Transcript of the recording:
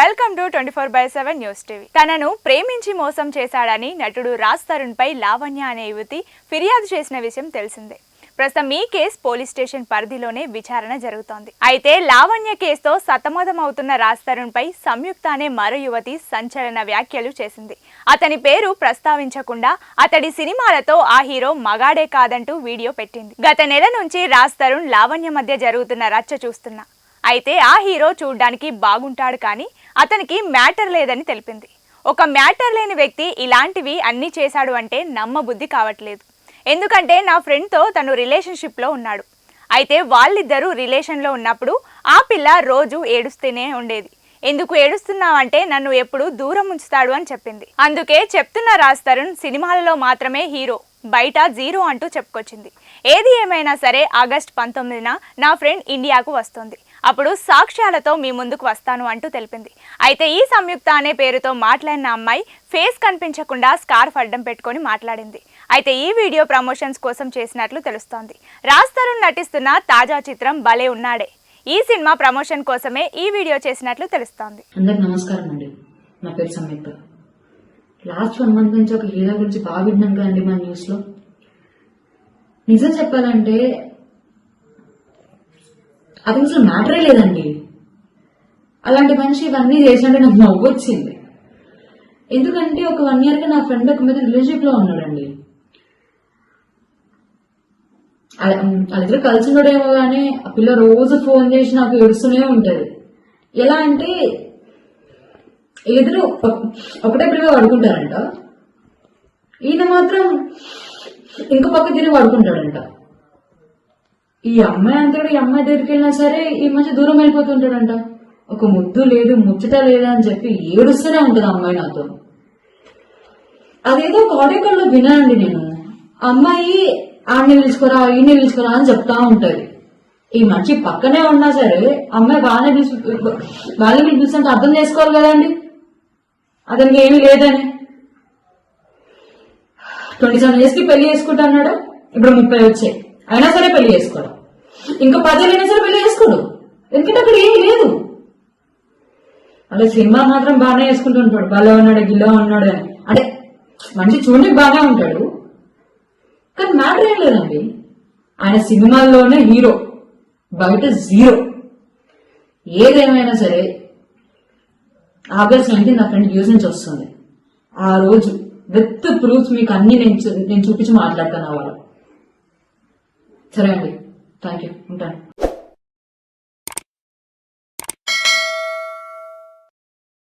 Welcome to twenty four by seven news TV. తనను ప్రేమించి మోసం చేశాడని నటుడు రాజ్ తరుణ్ పై లావణ్య అనే యువతి ఫిర్యాదు చేసిన విషయం తెలిసిందే. ప్రస్తుతం ఈ కేసు పోలీస్ స్టేషన్ పరిధిలోనే విచారణ జరుగుతోంది. అయితే లావణ్య కేసుతో సతమతమవుతున్న రాజ్ తరుణ్ పై సంయుక్త అనే మరో యువతి సంచలన వ్యాఖ్యలు చేసింది. అతని పేరు ప్రస్తావించకుండా అతడి సినిమాలతో ఆ హీరో మగాడే కాదంటూ వీడియో పెట్టింది. గత నెల నుంచి రాజ్ తరుణ్ లావణ్య మధ్య జరుగుతున్న రచ్చ చూస్తున్నా. అయితే ఆ హీరో చూడ్డానికి బాగుంటాడు కానీ అతనికి మ్యాటర్ లేదని తెలిపింది. ఒక మ్యాటర్ లేని వ్యక్తి ఇలాంటివి అన్నీ చేశాడు అంటే నమ్మబుద్ధి కావట్లేదు. ఎందుకంటే నా ఫ్రెండ్తో తను రిలేషన్షిప్లో ఉన్నాడు. అయితే వాళ్ళిద్దరూ రిలేషన్లో ఉన్నప్పుడు ఆ పిల్ల రోజు ఏడుస్తూనే ఉండేది. ఎందుకు ఏడుస్తున్నావంటే నన్ను ఎప్పుడు దూరం ఉంచుతాడు అని చెప్పింది. అందుకే చెప్తున్న రాజ్ తరుణ్ సినిమాలలో మాత్రమే హీరో బయట జీరో అంటూ చెప్పుకొచ్చింది. ఏది ఏమైనా సరే ఆగస్ట్ పంతొమ్మిదిన నా ఫ్రెండ్ ఇండియాకు వస్తుంది. అప్పుడు సాక్ష్యాలతో మీ ముందుకు వస్తాను అంటూ తెలిపింది. అయితే ఈ సంయుక్త అనే పేరుతో మాట్లాడిన అమ్మాయి ఫేస్ కనిపించకుండా స్కార్ఫ్ అడ్డం పెట్టుకొని మాట్లాడింది. అయితే ఈ వీడియో ప్రమోషన్స్ కోసం చేసినట్లు తెలుస్తోంది. రాజ్ తరుణ్ నటిస్తున్న తాజా చిత్రం భలే ఉన్నాడే. ఈ సినిమా ప్రమోషన్ కోసమే ఈ వీడియో చేసినట్లు తెలుస్తోంది. అందరికి నమస్కారం అండి. నా పేరు సంయుక్త. లాస్ట్ వన్ మంత్ నుంచి ఒక హీరో గురించి బాగా విన్నాం కదండి మా న్యూస్లో నిజం చెప్పాలంటే అది అసలు మ్యాటరే లేదండి. అలాంటి మనిషి ఇవన్నీ చేసినట్టు నాకు నవ్వు వచ్చింది ఎందుకంటే ఒక వన్ ఇయర్గా నా ఫ్రెండ్ ఒక మీద రిలేషన్షిప్లో ఉన్నాడండి వాళ్ళిద్దరు కలిసి ఉండడేమో కానీ ఆ పిల్ల రోజు ఫోన్ చేసి నాకు ఏడుస్తూనే ఉంటది. ఎలా అంటే ఎదురు ఒకటే పిల్లగా పడుకుంటారంట. ఈయన మాత్రం ఇంకో పక్క తిరిగి పడుకుంటాడంట. ఈ అమ్మాయి అంతేడు ఈ అమ్మాయి దగ్గరికి వెళ్ళినా సరే ఈ మధ్య దూరం వెళ్ళిపోతుంటాడంట. ఒక ముద్దు లేదు ముచ్చట లేదా అని చెప్పి ఏడుస్తూనే ఉంటుంది అమ్మాయి నాతో. అదేదో ఒక వినండి నేను. అమ్మాయి ఆడిని పిలుచుకోరా ఈయన్ని పిలుచుకోరా అని చెప్తా ఉంటది. ఈ మనిషి పక్కనే ఉన్నా సరే అమ్మాయి బాగానే పిలుచు బాగానే పిలిపిస్తుంటే అర్థం చేసుకోవాలి కదండి. అతనికి ఏమీ లేదని. ట్వంటీ సెవెన్ ఇయర్స్కి పెళ్ళి చేసుకుంటా అన్నాడు? ఇప్పుడు ముప్పై వచ్చాయి. అయినా సరే పెళ్ళి చేసుకోడు. ఇంకా పదేళ్ళు అయినా సరే పెళ్ళి చేసుకోడు. ఎందుకంటే అక్కడ ఏమీ లేదు. అలా సినిమా మాత్రం బాగానే వేసుకుంటూ ఉంటాడు. బాగా ఉన్నాడు గిల్లా ఉన్నాడు అని. అంటే మంచి చూడడానికి బాగానే ఉంటాడు. కానీ మ్యాటర్ ఏం లేదండి. ఆయన సినిమాల్లోనే హీరో. బయట జీరో. ఏదేమైనా సరే ఆగస్ట్ నైన్టీన్ నా ఫ్రెండ్ యూజ్ నుంచి వస్తుంది. ఆ రోజు విత్ ప్రూఫ్స్ మీకు అన్ని నేను చూ- నేను చూపించి మాట్లాడతాను వాళ్ళు సరే అండి థ్యాంక్ యూ ఉంటాను